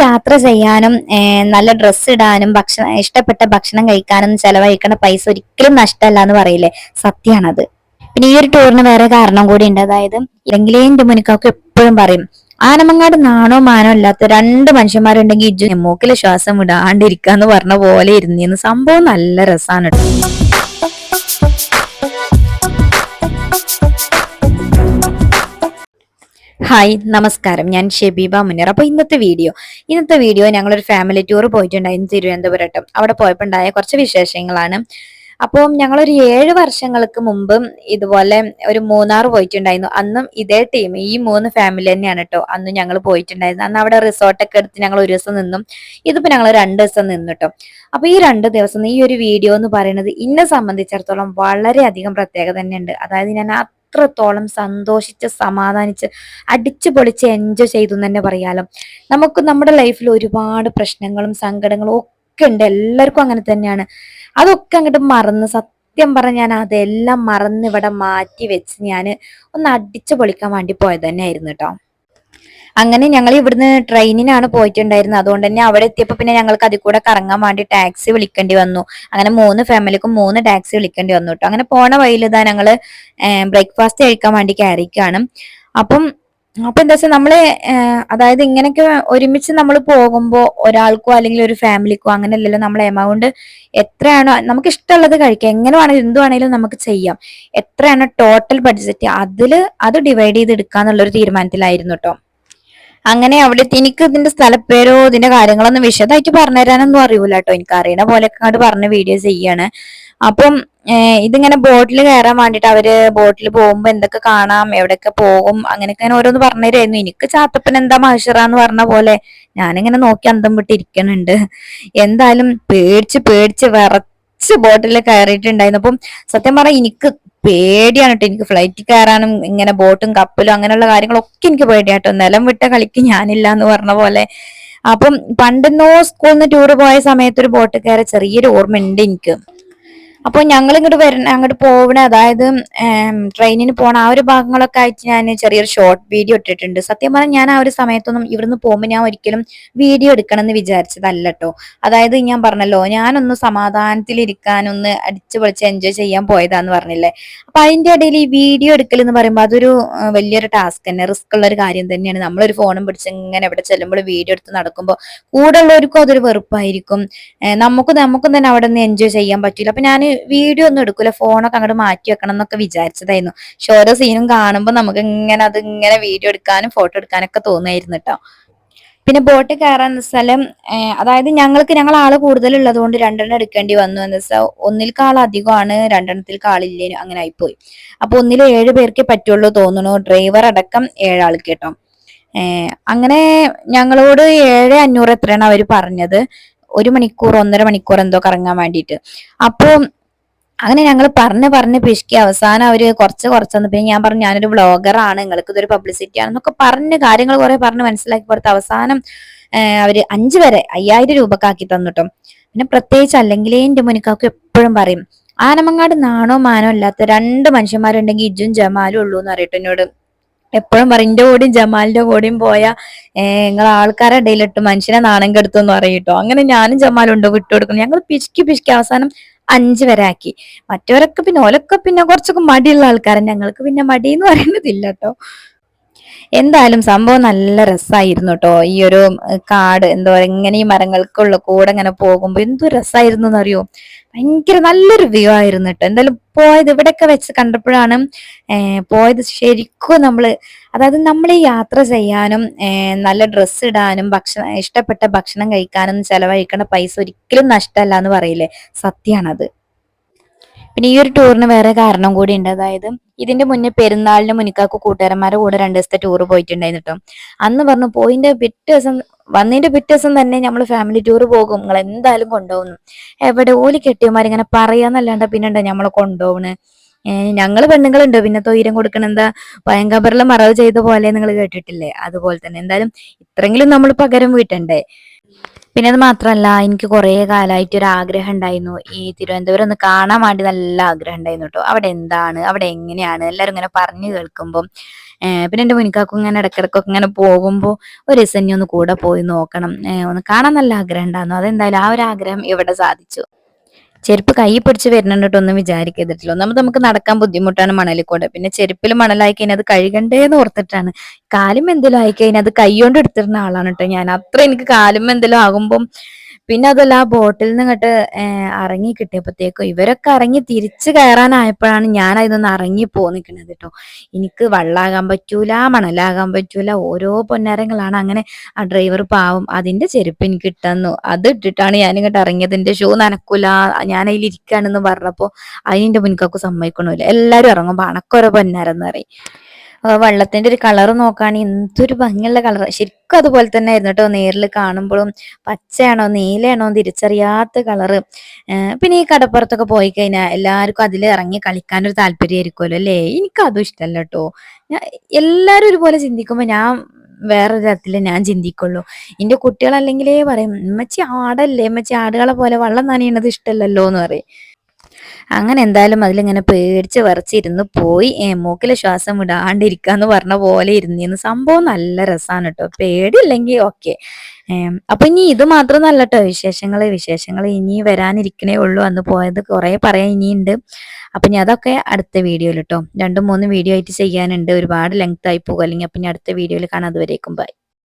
യാത്ര ചെയ്യാനും നല്ല ഡ്രസ്സ് ഇടാനും ഭക്ഷണം ഇഷ്ടപ്പെട്ട ഭക്ഷണം കഴിക്കാനും ചെലവഴിക്കേണ്ട പൈസ ഒരിക്കലും നഷ്ടമല്ല എന്ന് പറയില്ലേ? സത്യമാണത് പിന്നെ ഈ ഒരു ടൂറിന് വേറെ കാരണം കൂടി ഉണ്ട്. അതായത് ഇല്ലെങ്കിലേ എന്റെ എപ്പോഴും പറയും ആനമങ്ങാട് നാണോ മാനോ ഇല്ലാത്ത രണ്ട് മനുഷ്യന്മാരുണ്ടെങ്കിൽ ഇജു മൂക്കിലെ ശ്വാസം വിടാണ്ടിരിക്കാന്ന് പറഞ്ഞ പോലെ ഇരുന്നിന്ന്. സംഭവം നല്ല രസമാണ് കേട്ടോ ഹായ് നമസ്കാരം. ഞാൻ ഷെബീബ മുന്നേർ അപ്പോൾ ഇന്നത്തെ വീഡിയോ. ഇന്നത്തെ വീഡിയോ ഞങ്ങളൊരു ഫാമിലി ടൂർ പോയിട്ടുണ്ടായിരുന്നു തിരുവനന്തപുരത്ത്. അവിടെ പോയപ്പോൾ ഉണ്ടായ കുറച്ച് വിശേഷങ്ങളാണ്. അപ്പോൾ ഞങ്ങളൊരു ഏഴ് വർഷങ്ങൾക്ക് മുമ്പ് ഇതുപോലെ ഒരു മൂന്നാർ പോയിട്ടുണ്ടായിരുന്നു. അന്നും ഇതേ ടീം ഈ മൂന്ന് ഫാമിലി തന്നെയാണ് കേട്ടോ അന്ന് ഞങ്ങൾ പോയിട്ടുണ്ടായിരുന്നു അന്ന് അവിടെ റിസോർട്ടൊക്കെ എടുത്ത് ഞങ്ങൾ ഒരു ദിവസം നിന്നും. ഇതിപ്പോൾ ഞങ്ങൾ രണ്ട് ദിവസം നിന്നു കേട്ടോ അപ്പോൾ ഈ രണ്ട് ദിവസം ഈ ഒരു വീഡിയോ എന്ന് പറയുന്നത് ഇന്നെ സംബന്ധിച്ചിടത്തോളം വളരെയധികം പ്രത്യേകത തന്നെയുണ്ട്. അതായത് ഞാൻ അത്രത്തോളം സന്തോഷിച്ച് സമാധാനിച്ച് അടിച്ചു പൊളിച്ച് എൻജോയ് ചെയ്തു എന്ന് തന്നെ പറയാലോ. നമുക്ക് നമ്മുടെ ലൈഫിൽ ഒരുപാട് പ്രശ്നങ്ങളും സങ്കടങ്ങളും ഒക്കെ ഉണ്ട്. എല്ലാവർക്കും അങ്ങനെ തന്നെയാണ്. അതൊക്കെ അങ്ങോട്ട് മറന്ന് സത്യം പറഞ്ഞ ഞാൻ അതെല്ലാം മറന്ന് ഇവിടെ മാറ്റി വെച്ച് ഞാൻ ഒന്ന് അടിച്ചു പൊളിക്കാൻ വേണ്ടി പോയത് തന്നെയായിരുന്നു കേട്ടോ. അങ്ങനെ ഞങ്ങൾ ഇവിടുന്ന് ട്രെയിനിനാണ് പോയിട്ടുണ്ടായിരുന്നത്. അതുകൊണ്ട് തന്നെ അവിടെ എത്തിയപ്പോൾ പിന്നെ ഞങ്ങൾക്ക് അതിൽ കൂടെ കറങ്ങാൻ വേണ്ടി ടാക്സി വിളിക്കേണ്ടി വന്നു. അങ്ങനെ മൂന്ന് ഫാമിലിക്കും മൂന്ന് ടാക്സി വിളിക്കേണ്ടി വന്നു കേട്ടോ. അങ്ങനെ പോണ വഴിയിൽ ഇതാ ഞങ്ങൾ ബ്രേക്ക്ഫാസ്റ്റ് കഴിക്കാൻ വേണ്ടി കയറിക്കാണ്. അപ്പം അപ്പൊ എന്താ വെച്ചാൽ നമ്മൾ അതായത് ഇങ്ങനെയൊക്കെ ഒരുമിച്ച് നമ്മൾ പോകുമ്പോൾ ഒരാൾക്കോ അല്ലെങ്കിൽ ഒരു ഫാമിലിക്കോ അങ്ങനെയല്ലല്ലോ നമ്മൾ എമൗണ്ട് എത്രയാണോ നമുക്ക് ഇഷ്ടമുള്ളത് കഴിക്കാം. എങ്ങനെ വേണമെങ്കിലും എന്ത് വേണമെങ്കിലും നമുക്ക് ചെയ്യാം. എത്രയാണോ ടോട്ടൽ ബഡ്ജറ്റ് അതിൽ അത് ഡിവൈഡ് ചെയ്ത് എടുക്കാന്നുള്ള ഒരു തീരുമാനത്തിലായിരുന്നു കേട്ടോ. അങ്ങനെ അവിടെ എനിക്ക് ഇതിന്റെ സ്ഥലപ്പേരോ ഇതിന്റെ കാര്യങ്ങളൊന്നും വിശദമായിട്ട് പറഞ്ഞുതരാനൊന്നും അറിയൂല കേട്ടോ. എനിക്ക് അറിയണ പോലെ അങ്ങോട്ട് പറഞ്ഞ വീഡിയോ ചെയ്യാണ്. അപ്പം ഇതിങ്ങനെ ബോട്ടിൽ കയറാൻ വേണ്ടിട്ട് അവർ ബോട്ടിൽ പോകുമ്പോ എന്തൊക്കെ കാണാം എവിടെയൊക്കെ പോകും അങ്ങനെയൊക്കെ ഞാൻ ഓരോന്ന് പറഞ്ഞുതരായിരുന്നു. എനിക്ക് ചാത്തപ്പൻ എന്താ മഹഷറാന്ന് പറഞ്ഞ പോലെ ഞാനിങ്ങനെ നോക്കി അന്തം വിട്ടിരിക്കണുണ്ട് എന്തായാലും പേടിച്ച് പേടിച്ച് വിറച്ച് ബോട്ടിൽ കയറിയിട്ടുണ്ടായിരുന്നു. അപ്പം സത്യം പറഞ്ഞാൽ എനിക്ക് പേടിയാണ് കേട്ടോ എനിക്ക് ഫ്ലൈറ്റിൽ കയറാനും ഇങ്ങനെ ബോട്ടും കപ്പലും അങ്ങനെയുള്ള കാര്യങ്ങളൊക്കെ എനിക്ക് പേടിയാട്ടോ നിലം വിട്ട കളിക്ക് ഞാനില്ല എന്ന് പറഞ്ഞ പോലെ. അപ്പം പണ്ടെന്നോ സ്കൂളിൽ നിന്ന് ടൂർ പോയ സമയത്ത് ഒരു ബോട്ട് കയറി ചെറിയൊരു ഓർമ്മ ഉണ്ട് എനിക്ക്. അപ്പോൾ ഞങ്ങൾ ഇങ്ങോട്ട് വരണ അങ്ങോട്ട് പോവണ അതായത് ട്രെയിനിന് പോണ ആ ഒരു ഭാഗങ്ങളൊക്കെ ആയിട്ട് ഞാൻ ചെറിയൊരു ഷോർട്ട് വീഡിയോ ഇട്ടിട്ടുണ്ട്. സത്യം പറഞ്ഞാൽ ഞാൻ ആ ഒരു സമയത്തൊന്നും ഇവിടുന്ന് പോകുമ്പോൾ ഞാൻ ഒരിക്കലും വീഡിയോ എടുക്കണം എന്ന് വിചാരിച്ചതല്ല കേട്ടോ അതായത് ഞാൻ പറഞ്ഞല്ലോ ഞാനൊന്ന് സമാധാനത്തിലിരിക്കാനൊന്ന് അടിച്ചു പൊളിച്ച് എൻജോയ് ചെയ്യാൻ പോയതാന്ന് പറഞ്ഞില്ലേ. അപ്പൊ അതിന്റെ ഇടയിൽ ഈ വീഡിയോ എടുക്കൽ എന്ന് പറയുമ്പോൾ അതൊരു വലിയൊരു ടാസ്ക് തന്നെ റിസ്ക് ഉള്ള ഒരു കാര്യം തന്നെയാണ്. നമ്മളൊരു ഫോണും പിടിച്ച് ഇങ്ങനെ എവിടെ ചെല്ലുമ്പോൾ വീഡിയോ എടുത്ത് നടക്കുമ്പോൾ കൂടെ ഉള്ളവർക്കും അതൊരു വെറുപ്പായിരിക്കും. നമുക്ക് നമുക്കും തന്നെ അവിടെ നിന്ന് എൻജോയ് ചെയ്യാൻ പറ്റില്ല അപ്പൊ ഞാൻ വീഡിയോ ഒന്നും എടുക്കൂല. ഫോണൊക്കെ അങ്ങോട്ട് മാറ്റി വെക്കണം എന്നൊക്കെ വിചാരിച്ചതായിരുന്നു. പക്ഷെ ഓരോ സീനും കാണുമ്പോൾ നമുക്ക് ഇങ്ങനെ അത് ഇങ്ങനെ വീഡിയോ എടുക്കാനും ഫോട്ടോ എടുക്കാനൊക്കെ തോന്നുമായിരുന്നു കേട്ടോ പിന്നെ ബോട്ട് കയറാൻ സ്ഥലം അതായത് ഞങ്ങൾക്ക് ഞങ്ങൾ ആൾ കൂടുതൽ ഉള്ളതുകൊണ്ട് രണ്ടെണ്ണം എടുക്കേണ്ടി വന്നു എന്ന് വെച്ചാൽ ഒന്നിൽ കാൾ അധികമാണ് രണ്ടെണ്ണത്തിൽ കാളില്ലേ അങ്ങനെ ആയിപ്പോയി. അപ്പൊ ഒന്നിൽ ഏഴ് പേർക്ക് പറ്റുള്ളൂ തോന്നുന്നു ഡ്രൈവർ അടക്കം ഏഴാൾക്ക് കേട്ടോ അങ്ങനെ ഞങ്ങളോട് ഏഴ് അഞ്ഞൂറ് എത്രയാണ് അവർ പറഞ്ഞത്. ഒരു മണിക്കൂർ ഒന്നര മണിക്കൂർ എന്തോ കറങ്ങാൻ വേണ്ടിയിട്ട്. അപ്പോൾ അങ്ങനെ ഞങ്ങൾ പറഞ്ഞ് പറഞ്ഞ് പിശുക്കി. അവസാനം അവർ കുറച്ച് കുറച്ച് പിന്നെ ഞാൻ പറഞ്ഞു ഞാനൊരു ബ്ലോഗറാണ് നിങ്ങൾക്ക് ഇതൊരു പബ്ലിസിറ്റി ആണെന്നൊക്കെ പറഞ്ഞ് കാര്യങ്ങൾ കുറെ പറഞ്ഞ് മനസ്സിലാക്കി കൊടുത്ത് അവസാനം അവർ അഞ്ചു വരെ അയ്യായിരം രൂപക്കാക്കി തന്നിട്ടും പിന്നെ പ്രത്യേകിച്ച് അല്ലെങ്കിലേ എന്റെ മുനിക്കാക്കും എപ്പോഴും പറയും ആനമങ്ങാട് നാണോ മാനോ ഇല്ലാത്ത രണ്ട് മനുഷ്യന്മാരുണ്ടെങ്കിൽ ഇജും ജമാലും ഉള്ളൂ എന്ന് അറിയട്ടെ എന്നോട്. എപ്പോഴും പറയും എന്റെ കൂടെയും ജമാലിന്റെ കൂടെയും പോയ നിങ്ങൾ ആൾക്കാരുടെ ഇടയിലിട്ട് മനുഷ്യനെ നാണം കെടുത്തു എന്ന് പറയും കേട്ടോ അങ്ങനെ ഞാനും ജമാലും ഉണ്ടോ വിട്ടുകൊടുക്കുന്നു. ഞങ്ങൾ പിശുക്കി പിശുക്കി. അവസാനം അഞ്ച് വരെ ആക്കി. മറ്റവരൊക്കെ പിന്നെ ഓലൊക്കെ പിന്നെ കുറച്ചൊക്കെ മടിയുള്ള ആൾക്കാരൻ ഞങ്ങൾക്ക് പിന്നെ മടി എന്ന് പറയുന്നതില്ല കേട്ടോ എന്തായാലും സംഭവം നല്ല രസമായിരുന്നു കേട്ടോ ഈ ഒരു കാട് എന്തോ എങ്ങനെ ഈ മരങ്ങൾക്കുള്ള കൂടെ ഇങ്ങനെ പോകുമ്പോൾ എന്തോ രസമായിരുന്നു എന്നറിയോ? ഭയങ്കര നല്ലൊരു വ്യൂ ആയിരുന്നു കേട്ടോ എന്തായാലും പോയത് ഇവിടെയൊക്കെ വെച്ച് കണ്ടപ്പോഴാണ് പോയത് ശരിക്കും നമ്മൾ അതായത് നമ്മൾ ഈ യാത്ര ചെയ്യാനും നല്ല ഡ്രസ്സ് ഇടാനും ഭക്ഷണം ഇഷ്ടപ്പെട്ട ഭക്ഷണം കഴിക്കാനും ചെലവഴിക്കേണ്ട പൈസ ഒരിക്കലും നഷ്ടമല്ല എന്ന് പറയില്ലേ? സത്യമാണത് പിന്നെ ഈ ഒരു ടൂറിന് വേറെ കാരണം കൂടി ഉണ്ട്. അതായത് ഇതിന്റെ മുന്നേ പെരുന്നാളിന് മുനിക്കാക്ക് കൂട്ടുകാരന്മാരുടെ കൂടെ രണ്ട് ദിവസത്തെ ടൂർ പോയിട്ടുണ്ടായിരുന്നു കേട്ടോ. അന്ന് പറഞ്ഞു പോയിന്റെ പിറ്റേ ദിവസം വന്നതിന്റെ പിറ്റേ ദിവസം തന്നെ നമ്മൾ ഫാമിലി ടൂർ പോകും. നിങ്ങൾ എന്തായാലും കൊണ്ടുപോകുന്നു. എവിടെ ഓലി കെട്ടിയമാരിങ്ങനെ പറയാന്നല്ലാണ്ട് പിന്നെ നമ്മളെ കൊണ്ടുപോകണ് ഞങ്ങൾ പെണ്ണുങ്ങളുണ്ട്. പിന്നെ തൊയിരം കൊടുക്കണ എന്താ? ഭയങ്കരം മറവ് ചെയ്ത പോലെ നിങ്ങൾ കേട്ടിട്ടില്ലേ? അതുപോലെ തന്നെ. എന്തായാലും ഇത്രയെങ്കിലും നമ്മൾ പകരം വീട്ടണ്ടേ? പിന്നെ അത് മാത്രമല്ല എനിക്ക് കുറേ കാലമായിട്ട് ഒരു ആഗ്രഹം ഉണ്ടായിരുന്നു. ഈ തിരുവനന്തപുരം ഒന്ന് കാണാൻ വേണ്ടി നല്ല ആഗ്രഹം ഉണ്ടായിരുന്നു കേട്ടോ അവിടെ എന്താണ്? അവിടെ എങ്ങനെയാണ്? എല്ലാവരും ഇങ്ങനെ പറഞ്ഞു കേൾക്കുമ്പോൾ പിന്നെ എന്റെ മുനിക്കാക്കും ഇങ്ങനെ ഇടക്കിടക്കൊക്കെ ഇങ്ങനെ പോകുമ്പോൾ ഒരു ദിവസം ഒന്ന് കൂടെ പോയി നോക്കണം. ഒന്ന് കാണാൻ നല്ല ആഗ്രഹം ഉണ്ടായിരുന്നു. അതെന്തായാലും ആ ഒരു ആഗ്രഹം ഇവിടെ സാധിച്ചു. ചെരുപ്പ് കൈ പിടിച്ച് വരുന്നുണ്ട് ട്ടോ ഒന്നും വിചാരിക്കരുതില്ല ഒന്നാമത് നമുക്ക് നടക്കാൻ ബുദ്ധിമുട്ടാണ് മണലിൽ കൂടെ. പിന്നെ ചെരുപ്പിൽ മണലായി കഴിഞ്ഞാൽ അത് കഴുകണ്ടേന്ന് ഓർത്തിട്ടാണ്. കാലും എന്തെങ്കിലും ആയി കഴിഞ്ഞാൽ അത് കൈ കൊണ്ട് എടുത്തിരുന്ന ആളാണ് കേട്ടോ ഞാൻ. അത്ര എനിക്ക് കാലും എന്തെങ്കിലും ആകുമ്പം പിന്നെ അതല്ല ആ ബോട്ടിൽ നിന്ന് ഇങ്ങോട്ട് ഇറങ്ങി കിട്ടിയപ്പോഴത്തേക്കും ഇവരൊക്കെ ഇറങ്ങി തിരിച്ചു കയറാനായപ്പോഴാണ് ഞാൻ അതിനൊന്ന് ഇറങ്ങി പോന്നിക്കണത് കേട്ടോ എനിക്ക് വള്ളാകാൻ പറ്റൂല മണലാകാൻ പറ്റൂല ഓരോ പൊന്നരങ്ങളാണ്. അങ്ങനെ ആ ഡ്രൈവർ പാവം അതിന്റെ ചെരുപ്പ് എനിക്ക് ഇട്ടന്നു. അത് ഇട്ടിട്ടാണ് ഞാൻ ഇങ്ങോട്ട് ഇറങ്ങിയത്. എന്റെ ഷൂ നനക്കൂല ഞാൻ അതിൽ ഇരിക്കാണെന്ന് പറഞ്ഞപ്പോ അതിന്റെ മുൻകൊക്കെ സമ്മതിക്കണമില്ല. ഇറങ്ങുമ്പോ അണക്കൊരോ പൊന്നരം എന്ന് പറയും. വെള്ളത്തിന്റെ ഒരു കളർ നോക്കുകയാണെങ്കിൽ എന്തൊരു ഭംഗിയുള്ള കളർ ശരിക്കും അതുപോലെ തന്നെ ആയിരുന്നു കേട്ടോ നേരിൽ കാണുമ്പോഴും. പച്ചയാണോ നീലയാണോ തിരിച്ചറിയാത്ത കളറ് പിന്നെ ഈ കടപ്പുറത്തൊക്കെ പോയി കഴിഞ്ഞാൽ എല്ലാവർക്കും അതിൽ ഇറങ്ങി കളിക്കാനൊരു താല്പര്യമായിരിക്കുമല്ലോ അല്ലേ? എനിക്കതും ഇഷ്ടമല്ല കേട്ടോ. ഞാൻ എല്ലാവരും ഒരുപോലെ ചിന്തിക്കുമ്പോൾ ഞാൻ വേറെ തരത്തിലേ ഞാൻ ചിന്തിക്കുള്ളൂ. എന്റെ കുട്ടികളല്ലെങ്കിലേ പറയും ഉമ്മച്ചി ആടല്ലേ? ഉമ്മച്ചി ആടുകളെ പോലെ വള്ളം നനയണത് ഇഷ്ടമല്ലല്ലോ എന്ന് പറയും. അങ്ങനെ എന്തായാലും അതിലിങ്ങനെ പേടിച്ച് വിറച്ചിരുന്ന് പോയി. മൂക്കിലെ ശ്വാസം വിടാണ്ടിരിക്കാന്ന് പറഞ്ഞ പോലെ ഇരുന്നിരുന്നു സംഭവം നല്ല രസമാണ് കേട്ടോ പേടിയില്ലെങ്കിൽ ഓക്കെ. അപ്പൊ ഇനി ഇത് മാത്രം നല്ല കേട്ടോ വിശേഷങ്ങൾ വിശേഷങ്ങൾ ഇനി വരാനിരിക്കണേ ഉള്ളൂ. അന്ന് പോയത് കുറെ പറയാൻ ഇനിയുണ്ട്. അപ്പൊ ഇനി അതൊക്കെ അടുത്ത വീഡിയോയിൽ കേട്ടോ രണ്ടും മൂന്നും വീഡിയോ ആയിട്ട് ചെയ്യാനുണ്ട്. ഒരുപാട് ലെങ്ത് ആയി പോകും. അല്ലെങ്കിൽ അപ്പൊ ഇനി അടുത്ത വീഡിയോയിൽ കാണാം. അതുവരേക്കും ബൈ.